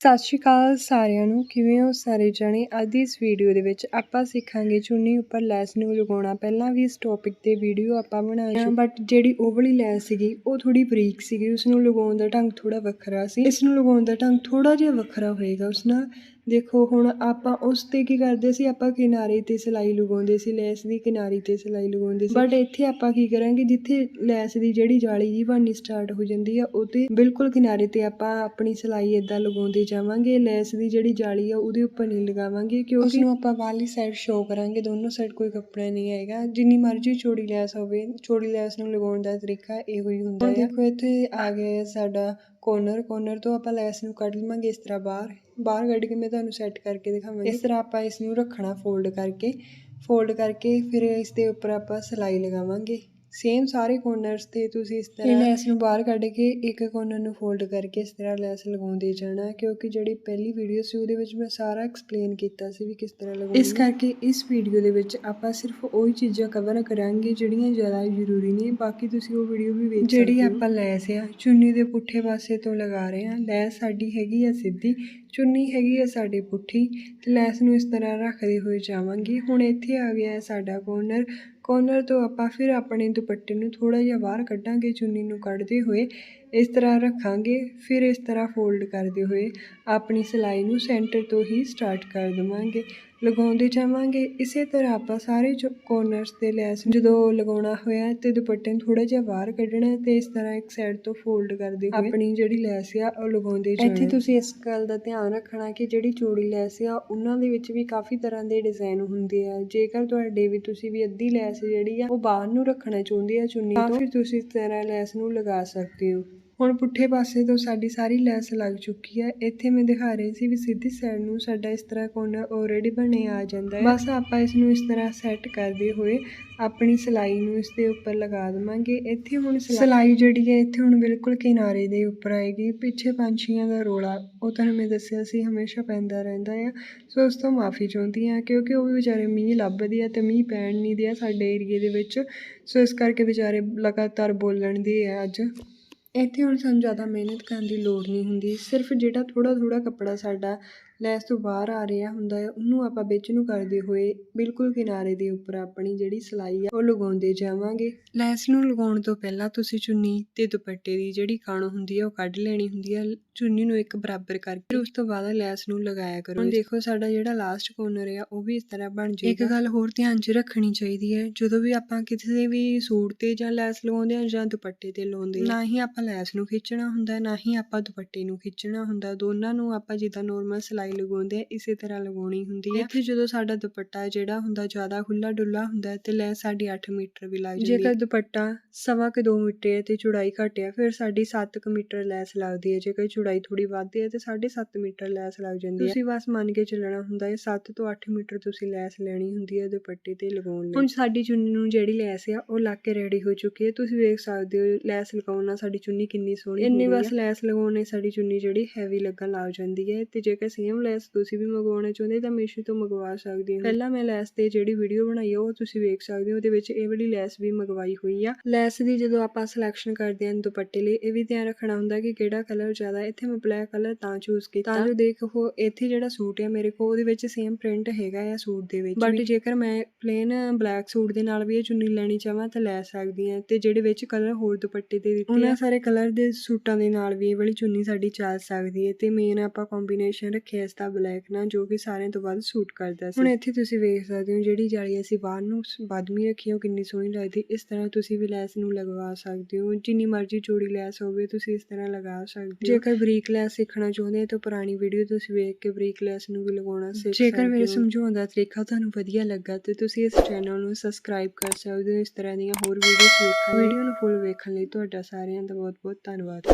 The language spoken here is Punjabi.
ਸਤਿ ਸ਼੍ਰੀ ਅਕਾਲ ਸਾਰਿਆਂ ਨੂੰ। ਕਿਵੇਂ ਹੋ ਸਾਰੇ ਜਣੇ? ਅੱਜ ਦੀ ਇਸ ਵੀਡੀਓ ਦੇ ਵਿੱਚ ਆਪਾਂ ਸਿੱਖਾਂਗੇ ਚੁੰਨੀ ਉੱਪਰ ਲੈਸ ਨੂੰ ਲਗਾਉਣਾ। ਪਹਿਲਾਂ ਵੀ ਇਸ ਟੌਪਿਕ ਤੇ ਵੀਡੀਓ ਆਪਾਂ ਬਣਾਈ ਆ ਬਟ ਜਿਹੜੀ ਉਹ ਵਾਲੀ ਲੈਸ ਸੀਗੀ, ਉਹ ਥੋੜੀ ਬਰੀਕ ਸੀਗੀ। ਉਸ ਨੂੰ ਲਗਾਉਣ ਦਾ ਢੰਗ ਥੋੜਾ ਵੱਖਰਾ ਸੀ। ਇਸ ਨੂੰ ਲਗਾਉਣ ਦਾ ਢੰਗ ਥੋੜਾ ਜਿਹਾ ਵੱਖਰਾ ਹੋਏਗਾ। ਉਸ ਨਾਲ ਦੇਖੋ ਹੁਣ ਆਪਾਂ ਉਸ ਤੇ ਕੀ ਕਰਦੇ ਸੀ? ਆਪਾਂ ਕਿਨਾਰੇ ਤੇ ਸਿਲਾਈ ਲਗਾਉਂਦੇ ਸੀ ਲੈਸ ਦੀ ਕਿਨਾਰੀ ਤੇ ਸਿਲਾਈ ਲਗਾਉਂਦੇ ਸੀ। ਬਟ ਇੱਥੇ ਆਪਾਂ ਕੀ ਕਰਾਂਗੇ? ਜਿੱਥੇ ਲੈਸ ਦੀ ਜਿਹੜੀ ਜਾਲੀ ਜੀ ਬਣਨੀ ਸਟਾਰਟ ਹੋ ਜਾਂਦੀ ਆ ਉਹਦੇ ਬਿਲਕੁਲ ਕਿਨਾਰੇ ਤੇ ਆਪਾਂ ਆਪਣੀ ਸਿਲਾਈ ਇਦਾਂ ਲਗਾਉਂਦੇ ਜਾਵਾਂਗੇ। ਲੈਸ ਦੀ ਜਿਹੜੀ ਜਾਲੀ ਆ ਉਹਦੇ ਉੱਪਰ ਨਹੀਂ ਲਗਾਵਾਂਗੇ ਕਿਉਂਕਿ ਉਸ ਨੂੰ ਆਪਾਂ ਬਾਹਰਲੀ ਸਾਈਡ ਸ਼ੋ ਕਰਾਂਗੇ। ਦੋਨੋਂ ਸਾਈਡ ਕੋਈ ਕੱਪੜਾ ਨਹੀਂ ਆਏਗਾ ਜਿੰਨੀ ਮਰਜ਼ੀ ਚੌੜੀ ਲੈਸ ਹੋਵੇ ਚੌੜੀ ਲੈਸ ਨੂੰ ਲਗਾਉਣ ਦਾ ਤਰੀਕਾ ਇਹੋ ਹੀ ਹੁੰਦਾ ਹੈ ਦੇਖੋ ਇੱਥੇ ਆ ਗਿਆ ਸਾਡਾ ਕੋਰਨਰ ਕੋਰਨਰ ਤੋਂ ਆਪਾਂ ਲੈਸ ਨੂੰ ਕੱਢ ਲਵਾਂਗੇ ਇਸ ਤਰ੍ਹਾਂ ਬਾਹਰ। ਬਾਹਰ ਕੱਢ ਕੇ ਮੈਂ ਤੁਹਾਨੂੰ ਸੈੱਟ ਕਰਕੇ ਦਿਖਾਵਾਂਗੀ। ਇਸ ਤਰ੍ਹਾਂ ਆਪਾਂ ਇਸ ਨੂੰ ਰੱਖਣਾ ਫੋਲਡ ਕਰਕੇ। ਫੋਲਡ ਕਰਕੇ ਫਿਰ ਇਸ ਦੇ ਉੱਪਰ ਆਪਾਂ ਸਿਲਾਈ ਲਗਾਵਾਂਗੇ। ਸੇਮ ਸਾਰੇ ਕੋਰਨਰਸ ਤੇ ਤੁਸੀਂ ਇਸ ਤਰ੍ਹਾਂ ਲੈਸ ਨੂੰ ਬਾਹਰ ਕੱਢ ਕੇ ਇੱਕ ਕੋਰਨਰ ਨੂੰ ਫੋਲਡ ਕਰਕੇ ਇਸ ਤਰ੍ਹਾਂ ਲੈਸ ਲਗਾਉਂਦੇ ਜਾਣਾ ਕਿਉਂਕਿ ਜਿਹੜੀ ਪਹਿਲੀ ਵੀਡੀਓ ਸੀ ਉਹਦੇ ਵਿੱਚ ਮੈਂ ਸਾਰਾ ਐਕਸਪਲੇਨ ਕੀਤਾ ਸੀ ਵੀ ਕਿਸ ਤਰ੍ਹਾਂ ਲਗਾਉਣੀ ਇਸ ਕਰਕੇ ਇਸ ਵੀਡੀਓ ਦੇ ਵਿੱਚ ਆਪਾਂ ਸਿਰਫ ਉਹੀ ਚੀਜ਼ਾਂ ਕਵਰ ਕਰਾਂਗੇ ਜਿਹੜੀਆਂ ਜ਼ਿਆਦਾ ਜ਼ਰੂਰੀ ਨੇ ਬਾਕੀ ਤੁਸੀਂ ਉਹ ਵੀਡੀਓ ਵੀ ਵੇਖ ਜਿਹੜੀ ਆਪਾਂ ਲੈਸ ਆ ਚੁੰਨੀ ਦੇ ਪੁੱਠੇ ਪਾਸੇ ਤੋਂ ਲਗਾ ਰਹੇ ਹਾਂ ਲੈਸ ਸਾਡੀ ਹੈਗੀ ਆ ਸਿੱਧੀ ਚੁੰਨੀ ਹੈਗੀ ਆ ਸਾਡੀ ਪੁੱਠੀ ਤੇ ਲੈਸ ਨੂੰ ਇਸ ਤਰ੍ਹਾਂ ਰੱਖਦੇ ਹੋਏ ਜਾਵਾਂਗੇ। ਹੁਣ ਇੱਥੇ ਆ ਗਿਆ ਸਾਡਾ ਕੋਰਨਰ ਕੋਰਨਰ ਤੋਂ ਆਪਾਂ ਫਿਰ ਆਪਣੇ ਦੁਪੱਟੇ ਨੂੰ ਥੋੜ੍ਹਾ ਜਿਹਾ ਬਾਹਰ ਕੱਢਾਂਗੇ, ਚੁੰਨੀ ਨੂੰ ਕੱਢਦੇ ਹੋਏ। ਇਸ ਤਰ੍ਹਾਂ ਰੱਖਾਂਗੇ, ਫਿਰ ਇਸ ਤਰ੍ਹਾਂ ਫੋਲਡ ਕਰਦੇ ਹੋਏ ਆਪਣੀ ਸਿਲਾਈ ਨੂੰ ਸੈਂਟਰ ਤੋਂ ਹੀ ਸਟਾਰਟ ਕਰ ਦਵਾਂਗੇ। ਲਗਾਉਂਦੇ ਜਾਵਾਂਗੇ, ਇਸੇ ਤਰ੍ਹਾਂ ਆਪਾਂ ਸਾਰੇ ਜੋ ਕੋਰਨਰਸ ਤੇ ਲੈਸ ਜਦੋਂ ਲਗਾਉਣਾ ਹੋਇਆ ਤੇ ਦੁਪੱਟੇ ਨੂੰ ਥੋੜਾ ਜਿਹਾ ਬਾਹਰ ਕੱਢਣਾ ਤੇ ਇਸ ਤਰ੍ਹਾਂ ਇੱਕ ਸਾਈਡ ਤੋਂ ਫੋਲਡ ਕਰਦੇ ਹੋਏ ਆਪਣੀ ਜਿਹੜੀ ਲੈਸ ਆ ਉਹ ਲਗਾਉਂਦੇ ਜਾਣਾ। ਇੱਥੇ ਤੁਸੀਂ ਇਸ ਗੱਲ ਦਾ ਧਿਆਨ ਰੱਖਣਾ ਕਿ ਜਿਹੜੀ ਚੂੜੀ ਲੈਸ ਆ, ਉਹਨਾਂ ਦੇ ਵਿੱਚ ਵੀ ਕਾਫੀ ਤਰ੍ਹਾਂ ਦੇ ਡਿਜ਼ਾਈਨ ਹੁੰਦੇ ਆ। ਜੇਕਰ ਤੁਹਾਡੇ ਵੀ ਤੁਸੀਂ ਵੀ ਅੱਧੀ ਲੈਸ ਜਿਹੜੀ ਆ, ਉਹ ਬਾਹਰ ਨੂੰ ਰੱਖਣਾ ਚਾਹੁੰਦੇ ਆ ਚੁੰਨੀ ਤੋਂ ਫਿਰ ਤੁਸੀਂ ਇਸ ਤਰ੍ਹਾਂ ਲੈਸ ਨੂੰ ਲਗਾ ਸਕਦੇ ਹੋ। ਹੁਣ ਪੁੱਠੇ ਪਾਸੇ ਤੋਂ ਸਾਡੀ ਸਾਰੀ ਲੈਸ ਲੱਗ ਚੁੱਕੀ ਹੈ ਇੱਥੇ ਮੈਂ ਦਿਖਾ ਰਹੀ ਸੀ ਵੀ ਸਿੱਧੀ ਸਾਈਡ ਨੂੰ ਸਾਡਾ ਇਸ ਤਰ੍ਹਾਂ ਕੋਰਨਰ ਆਲਰੇਡੀ ਬਣਿਆ ਆ ਜਾਂਦਾ ਹੈ। ਬਸ ਆਪਾਂ ਇਸ ਨੂੰ ਇਸ ਤਰ੍ਹਾਂ ਸੈੱਟ ਕਰਦੇ ਹੋਏ ਆਪਣੀ ਸਿਲਾਈ ਨੂੰ ਇਸ ਦੇ ਉੱਪਰ ਲਗਾ ਦਵਾਂਗੇ। ਇੱਥੇ ਹੁਣ ਸਿਲਾਈ ਜਿਹੜੀ ਹੈ, ਇੱਥੇ ਹੁਣ ਬਿਲਕੁਲ ਕਿਨਾਰੇ ਦੇ ਉੱਪਰ ਆਏਗੀ। ਪਿੱਛੇ ਪੰਛੀਆਂ ਦਾ ਰੋਲਾ, ਉਹ ਤੁਹਾਨੂੰ ਮੈਂ ਦੱਸਿਆ ਸੀ, ਹਮੇਸ਼ਾ ਪੈਂਦਾ ਰਹਿੰਦਾ ਆ। ਸੋ ਉਸ ਤੋਂ ਮਾਫੀ ਚਾਹੁੰਦੀ ਹਾਂ, ਕਿਉਂਕਿ ਉਹ ਵੀ ਵਿਚਾਰੇ ਮੀਂਹ ਲੱਭਦੇ ਆ ਤੇ ਮੀਂਹ ਪੈਣ ਨਹੀਂ ਦਿਆ ਸਾਡੇ ਏਰੀਏ ਦੇ ਵਿੱਚ। ਸੋ ਇਸ ਕਰਕੇ ਵਿਚਾਰੇ ਲਗਾਤਾਰ ਬੋਲਣ ਦੇ ਆ ਅੱਜ। ਇੱਥੇ ਹੁਣ ਸਾਨੂੰ ਜ਼ਿਆਦਾ ਮਿਹਨਤ ਕਰਨ ਦੀ ਲੋੜ ਨਹੀਂ ਹੁੰਦੀ, ਸਿਰਫ ਜਿਹੜਾ ਥੋੜ੍ਹਾ ਥੋੜ੍ਹਾ ਕੱਪੜਾ ਸਾਡਾ ਲੈਸ ਤੋਂ ਬਾਹਰ ਆ ਰਿਹਾ ਹੁੰਦਾ ਹੈ, ਉਹਨੂੰ ਆਪਾਂ ਵਿੱਚ ਨੂੰ ਕਰਦੇ ਹੋਏ ਬਿਲਕੁਲ ਕਿਨਾਰੇ ਦੇ ਉੱਪਰ ਆਪਣੀ ਜਿਹੜੀ ਸਿਲਾਈ ਆ, ਉਹ ਲਗਾਉਂਦੇ ਜਾਵਾਂਗੇ। ਲੈਸ ਨੂੰ ਲਗਾਉਣ ਤੋਂ ਪਹਿਲਾਂ ਤੁਸੀਂ ਚੁੰਨੀ ਤੇ ਦੁਪੱਟੇ ਦੀ ਜਿਹੜੀ ਕਣ ਹੁੰਦੀ ਹੈ ਉਹ ਕੱਢ ਲੈਣੀ ਹੁੰਦੀ ਹੈ ਚੁੰਨੀ ਨੂੰ ਇੱਕ ਬਰਾਬਰ ਕਰਕੇ। ਫਿਰ ਉਸ ਤੋਂ ਬਾਅਦ ਲੈਸ ਨੂੰ ਲਗਾਇਆ ਕਰੋ। ਹੁਣ ਦੇਖੋ ਸਾਡਾ ਜਿਹੜਾ ਲਾਸਟ ਕੋਰਨਰ ਆ, ਉਹ ਵੀ ਇਸ ਤਰ੍ਹਾਂ ਬਣ ਜਾਏਗਾ। ਇੱਕ ਗੱਲ ਹੋਰ ਧਿਆਨ 'ਚ ਰੱਖਣੀ ਚਾਹੀਦੀ ਹੈ, ਜਦੋਂ ਵੀ ਆਪਾਂ ਕਿਸੇ ਵੀ ਸੂਟ ਤੇ ਜਾਂ ਲੈਸ ਲਗਾਉਂਦੇ ਹਾਂ ਜਾਂ ਦੁਪੱਟੇ ਤੇ ਲਾਉਂਦੇ ਨਾ ਹੀ ਆਪਾਂ ਲੈਸ ਨੂੰ ਖਿੱਚਣਾ ਹੁੰਦਾ, ਨਾ ਹੀ ਆਪਾਂ ਦੁਪੱਟੇ ਨੂੰ ਖਿੱਚਣਾ ਹੁੰਦਾ। ਦੋਨਾਂ ਨੂੰ ਆਪਾਂ ਜਿੱਦਾਂ ਨੋਰਮਲ ਸਿਲਾਈ ਲਗਾਉਂਦੇ ਆ ਇਸੇ ਤਰ੍ਹਾਂ ਲਗਾਉਣੀ ਹੁੰਦੀ ਹੈ ਇੱਥੇ ਜਦੋਂ ਸਾਡਾ ਦੁਪੱਟਾ ਜਿਹੜਾ ਹੁੰਦਾ ਜ਼ਿਆਦਾ ਖੁੱਲਾ ਡੁੱਲਾ ਹੁੰਦਾ ਹੈ ਤੇ ਲੈਸ ਸਾਡੀ 8 ਮੀਟਰ ਵੀ ਲੱਗ ਜਾਂਦੀ ਹੈ। ਜੇਕਰ ਦੁਪੱਟਾ ਸਵਾ ਕਿ 2 ਮੀਟਰ ਹੈ ਤੇ ਚੌੜਾਈ ਘੱਟ ਹੈ ਫਿਰ ਸਾਡੀ 7 ਕੁ ਮੀਟਰ ਲੈਸ ਲੱਗਦੀ ਹੈ। ਜੇਕਰ ਚੌੜਾਈ ਥੋੜੀ ਵੱਧ ਹੈ ਤੇ 7.5 ਮੀਟਰ ਲੈਸ ਲੱਗ ਜਾਂਦੀ ਹੈ। ਤੁਸੀਂ ਬਸ ਮੰਨ ਕੇ ਚੱਲਣਾ ਹੁੰਦਾ ਹੈ 7 ਤੋਂ 8 ਮੀਟਰ ਤੁਸੀਂ ਲੈਸ ਲੈਣੀ ਹੁੰਦੀ ਹੈ ਦੁਪੱਟੇ ਤੇ ਲਗਾਉਣ ਲਈ। ਹੁਣ ਸਾਡੀ ਚੁੰਨੀ ਨੂੰ ਜਿਹੜੀ ਲੈਸ ਆ ਉਹ ਲੱਗ ਕੇ ਰੈਡੀ ਹੋ ਚੁੱਕੀ ਹੈ। ਤੁਸੀਂ ਵੇਖ ਸਕਦੇ ਹੋ ਲੈਸ ਲਗਾਉਣ ਨਾਲ ਸਾਡੀ ਚੁੰਨੀ ਕਿੰਨੀ ਸੋਹਣੀ ਹੋ ਇੰਨੀ ਬਸ ਲੈਸ ਲਗਾਉਣ ਨਾਲ ਸਾਡੀ ਚੁੰਨੀ ਜਿਹੜੀ ਹੈਵੀ ਲੱਗਣ ਲੱਗ ਜਾਂਦੀ ਹੈ ਤੇ ਜੇਕਰ ਸੇਮ ਲੈਸ ਤੁਸੀਂ ਵੀ ਮੰਗਵਾਉਣਾ ਚਾਹੁੰਦੇ ਤਾਂ ਮੀਸ਼ੋ ਤੋਂ ਮੰਗਵਾ ਸਕਦੇ ਹੋ। ਪਹਿਲਾਂ ਮੈਂ ਲੈਸ ਤੇ ਜਿਹੜੀ ਵੀਡੀਓ ਬਣਾਈ ਆ ਉਹ ਤੁਸੀਂ ਵੇਖ ਸਕਦੇ ਹੋ। ਉਹਦੇ ਵਿੱਚ ਇਹ ਵਾਲੀ ਲੈਸ ਵੀ ਮੰਗਵਾਈ ਹੋਈ ਆ। ਲੈਸ ਦੀ ਜਦੋਂ ਆਪਾਂ ਸਿਲੈਕਸ਼ਨ ਕਰਦੇ ਹਾਂ ਦੁਪੱਟੇ ਲਈ ਇਹ ਵੀ ਧਿਆਨ ਰੱਖਣਾ ਹੁੰਦਾ ਕਿ ਕਿਹੜਾ ਕਲਰ ਜ਼ਿਆਦਾ। ਇੱਥੇ ਮੈਂ ਬਲੈਕ ਕਲਰ ਤਾਂ ਚੂਜ਼ ਕੀਤਾ। ਤਾਂ ਜੋ ਦੇਖੋ ਇੱਥੇ ਜਿਹੜਾ ਸੂਟ ਹੈ ਮੇਰੇ ਕੋਲ ਉਹਦੇ ਵਿੱਚ ਸੇਮ ਪ੍ਰਿੰਟ ਹੈਗਾ ਆ ਸੂਟ ਦੇ ਵਿੱਚ ਬਟ ਜੇਕਰ ਮੈਂ ਪਲੇਨ ਬਲੈਕ ਸੂਟ ਦੇ ਨਾਲ ਵੀ ਇਹ ਚੁੰਨੀ ਲੈਣੀ ਚਾਹਾਂ ਤਾਂ ਲੈ ਸਕਦੀ ਹਾਂ। ਤੇ ਜਿਹੜੇ ਵਿੱਚ ਕਲਰ ਹੋਰ ਦੁਪੱਟੇ ਤੇ ਦਿੱਤੇ ਉਹਨਾਂ ਸਾਰੇ ਕਲਰ ਦੇ ਸੂਟਾਂ ਦੇ ਨਾਲ ਵੀ ਇਹ ਵਾਲੀ ਚੁੰਨੀ ਸਾਡੀ ਚੱਲ ਸਕਦੀ ਹੈ। ਤੇ ਮੇਨ ਆਪਾਂ ਕੰਬੀਨੇਸ਼ਨ ਰੱਖਿਆ ਇਸ ਦਾ ਬਲੈਕ ਨਾਲ ਜੋ ਕਿ ਸਾਰਿਆਂ ਤੋਂ ਵੱਧ ਸੂਟ ਕਰਦਾ ਸੀ। ਹੁਣ ਇੱਥੇ ਤੁਸੀਂ ਵੇਖ ਸਕਦੇ ਹੋ ਜਿਹੜੀ ਜਾਲੀ ਅਸੀਂ ਬਾਹਰ ਨੂੰ ਬਾਦਮੀ ਰੱਖੀ ਉਹ ਕਿੰਨੀ ਸੋਹਣੀ ਲੱਗਦੀ। ਇਸ ਤਰ੍ਹਾਂ ਤੁਸੀਂ ਵੀ ਲੈਸ ਨੂੰ ਲਗਵਾ ਸਕਦੇ ਹੋ। ਜਿੰਨੀ ਮਰਜ਼ੀ ਚੌੜੀ ਲੈਸ ਹੋਵੇ ਤੁਸੀਂ ਇਸ ਤਰ੍ਹਾਂ ਲਗਾ ਸਕਦੇ ਹੋ। ਜੇਕਰ ਬਰੀਕ ਲੈਸ ਸਿੱਖਣਾ ਚਾਹੁੰਦੇ ਹੋ ਤਾਂ ਪੁਰਾਣੀ ਵੀਡੀਓ ਤੁਸੀਂ ਵੇਖ ਕੇ ਬਰੀਕ ਲੈਸ ਨੂੰ ਵੀ ਲਗਾਉਣਾ ਸਿੱਖ ਸਕਦੇ ਹੋ। ਜੇਕਰ ਮੇਰੇ ਸਮਝਾਉਣ ਦਾ ਤਰੀਕਾ ਤੁਹਾਨੂੰ ਵਧੀਆ ਲੱਗਾ ਤੇ ਤੁਸੀਂ ਇਸ ਚੈਨਲ ਨੂੰ ਸਬਸਕ੍ਰਾਈਬ ਕਰ ਸਕਦੇ ਹੋ। ਇਸ ਤਰ੍ਹਾਂ ਦੀਆਂ ਹੋਰ ਵੀਡੀਓਜ਼ ਵੇਖਣ ਵੀਡੀਓ ਨੂੰ ਫੁੱਲ ਵੇਖਣ ਲਈ ਤੁਹਾਡਾ ਸਾਰਿਆਂ ਦਾ ਬਹੁਤ ਬਹੁਤ ਧੰਨਵਾਦ।